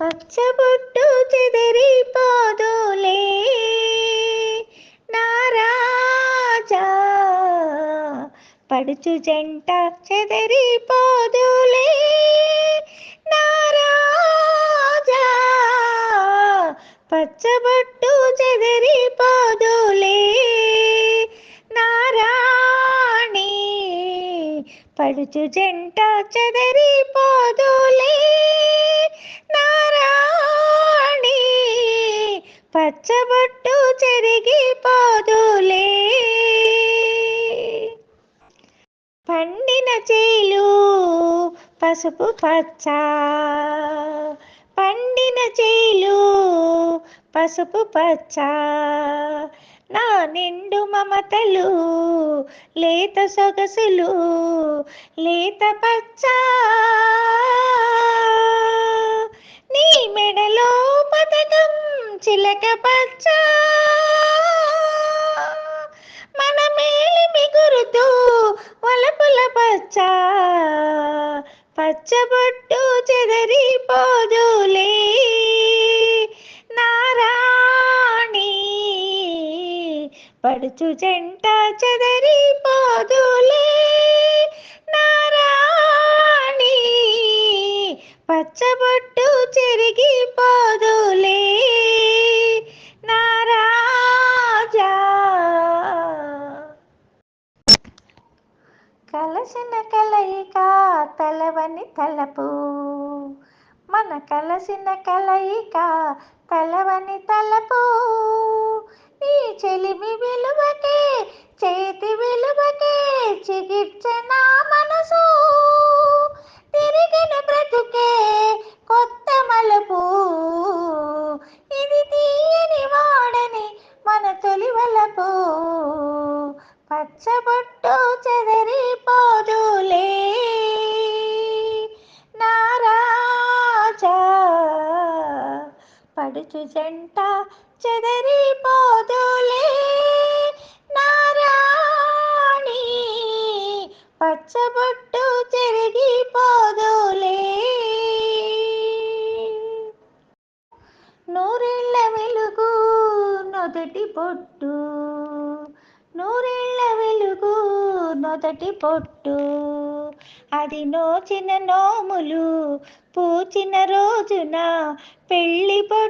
పచ్చబొట్టు చెదిరిపోదులే నారాజా పడుచు జంట చెదిరిపోదులే నారాజా పచ్చబొట్టు చెదిరిపోదులే నారాణి పడుచు జంట చెదిరిపోదులే రాణి పచ్చబొట్టు చెరిగిపోదులే. పండిన చేలు పసుపు పచ్చ పండిన చేలు పసుపు పచ్చ. నా నిండు మమతలు లేత సొగసులు లేత పచ్చ. పచ్చబొట్టు చెదరిపోదులే. నారాణి పడుచు చెంట చెదరిపోదులే. కలసిన కలయిక తలవని తలపు. మన కలసిన కలయిక తలవని తలపు. నీ చెలిమి విలువకే చేతి విలువకే చికిత్సన మనసు. తిరిగిన బ్రతుకే కొత్త మలుపు. ఇది తీయని వాడని మన తొలి వలపు. పచ్చబొట్టు పడుచు జంట చెదరిపోదులే నారాణి. పచ్చబొట్టు చెరిగిపోదులే. నూరేళ్ళ వెలుగు నొదటి పొట్టు. నూరేళ్ళ వెలుగు నొదటి పొట్టు. అది నోచిన నోములు పూచిన రోజున పెళ్ళి పొట్టు